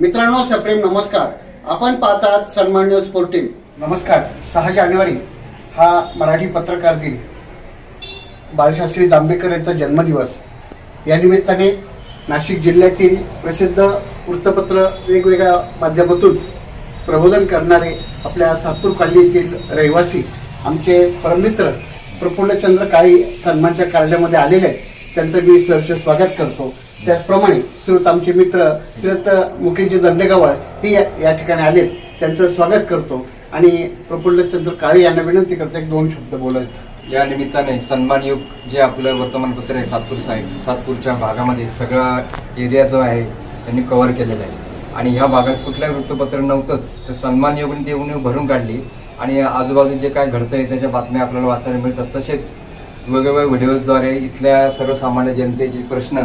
मित्रांनो सप्रेम नमस्कार. आपण पाहतात सन्मान न्यूज फोर्टीन. नमस्कार. सहा जानेवारी हा मराठी पत्रकार दिन. बाळशास्त्री जांभेकर यांचा जन्मदिवस. या निमित्ताने नाशिक जिल्ह्यातील प्रसिद्ध वृत्तपत्र वेगवेगळ्या माध्यमातून प्रबोधन करणारे आपल्या सातपूर कॉलनी येथील रहिवासी आमचे परममित्र प्रफुल्लचंद्र काळी सन्मानच्या कार्यालयामध्ये आलेले आहेत. त्यांचं मी सहर्ष स्वागत करतो. त्याचप्रमाणे श्रोत आमचे मित्र श्रीत मुकेशजी दंडेगावळ हे या ठिकाणी आलेत. त्यांचं स्वागत करतो. आणि प्रफुल्लचंद्र काळे यांना विनंती करतो एक दोन शब्द बोलत या निमित्ताने सन्मान जे आपलं वर्तमानपत्र आहे सातपूर साईड सातपूरच्या भागामध्ये सगळा एरिया जो आहे त्यांनी कव्हर केलेला आहे. आणि ह्या भागात कुठलंही वृत्तपत्र नव्हतंच. तर सन्मान युगने ते उणीव भरून काढली. आणि आजूबाजू जे काय घडतं आहे त्याच्या बातम्या आपल्याला वाचायला मिळतात. तसेच वेगवेगळ्या व्हिडिओजद्वारे इथल्या सर्वसामान्य जनतेचे प्रश्न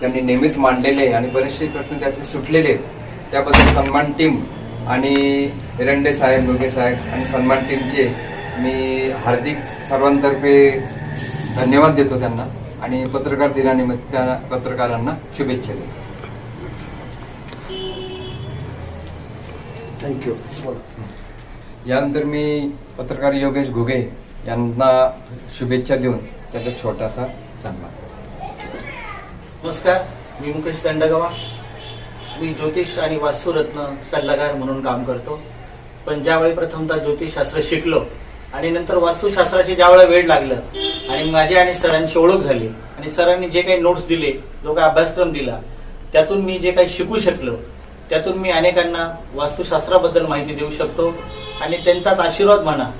त्यांनी नेहमीच मांडलेले आणि बरेचसे प्रश्न त्यातले सुटलेले आहेत. त्याबद्दल सन्मान टीम आणि एरंडे साहेब लोके साहेब आणि सन्मान टीमचे मी हार्दिक सर्वांतर्फे धन्यवाद देतो त्यांना आणि पत्रकार दिनानिमित्त त्या पत्रकारांना शुभेच्छा देतो. थँक्यू यानंतर मी पत्रकार योगेश घुगे यांना शुभेच्छा देऊन त्याचा छोटासा सन्मान. नमस्कार मी मुकेश दंडगवा. मी ज्योतिष आणि वास्तुरत्न सल्लागार म्हणून काम करतो. पण ज्यावेळी प्रथमतः ज्योतिषशास्त्र शिकलो आणि नंतर वास्तुशास्त्राची ज्यावेळेला वेळ लागलं आणि माझी आणि सरांची ओळख झाली आणि सरांनी जे काही नोट्स दिले जो काही अभ्यासक्रम दिला त्यातून मी जे काही शिकू शकलो त्यातून मी अनेकांना वास्तुशास्त्राबद्दल माहिती देऊ शकतो आणि त्यांचाच आशीर्वाद म्हणा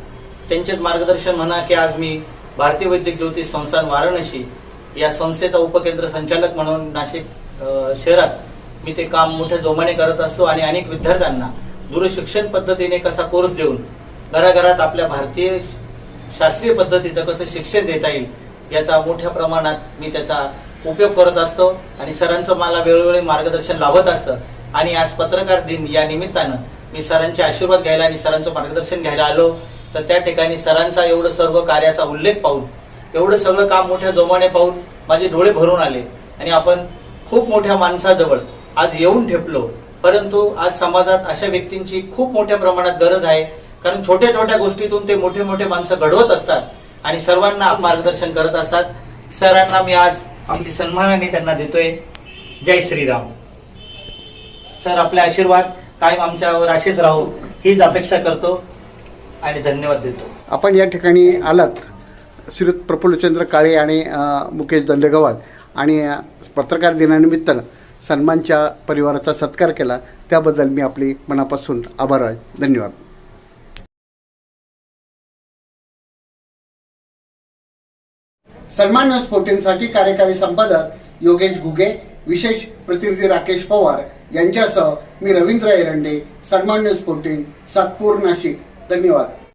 त्यांचेच मार्गदर्शन म्हणा की आज मी भारतीय वैद्यक ज्योतिष संस्थान वाराणसी या संस्थेचा उपकेंद्र संचालक म्हणून नाशिक शहरात मी ते काम मोठ्या जोमाने करत असतो आणि अनेक विद्यार्थ्यांना दूरशिक्षण पद्धतीने कसा कोर्स देऊन घराघरात आपल्या भारतीय शास्त्रीय पद्धतीचं कसं शिक्षण देता येईल याचा मोठ्या प्रमाणात मी त्याचा उपयोग करत असतो आणि सरांचं मला वेळोवेळी मार्गदर्शन लाभत असतं. आणि आज पत्रकार दिन या निमित्तानं मी सरांचे आशीर्वाद घ्यायला आणि सरांचं मार्गदर्शन घ्यायला आलो. तर त्या ठिकाणी सरांचा एवढं सर्व कार्याचा उल्लेख पाहून एवढं सगळं काम मोठ्या जोमाने पाहून माझे डोळे भरून आले आणि आपण खूप मोठ्या माणसाजवळ आज येऊन ठेपलो. परंतु आज समाजात अशा व्यक्तींची खूप मोठ्या प्रमाणात गरज आहे. कारण छोट्या छोट्या गोष्टीतून ते मोठे मोठे माणसं घडवत असतात आणि सर्वांना मार्गदर्शन करत असतात. सरांना मी आज आपली सन्मानाने त्यांना देतोय. जय श्रीराम. सर आपले आशीर्वाद कायम आमच्यावर असेच राहो. हीच अपेक्षा करतो आणि धन्यवाद देतो. आपण या ठिकाणी आलात. श्री प्रफुल्लचंद्र काळे आणि मुकेश दंडेगवाळ आणि पत्रकार दिनानिमित्तानं सन्मानच्या परिवाराचा सत्कार केला. त्याबद्दल मी आपली मनापासून आभार आहे. धन्यवाद. सन्मान स्फोटींसाठी कार्यकारी संपादक योगेश घुगे विशेष प्रतिनिधी राकेश पवार यांच्यासह मी रवींद्र एरंडे सन्मान न्यूज फोर्टीन सातपूर नाशिक. धन्यवाद.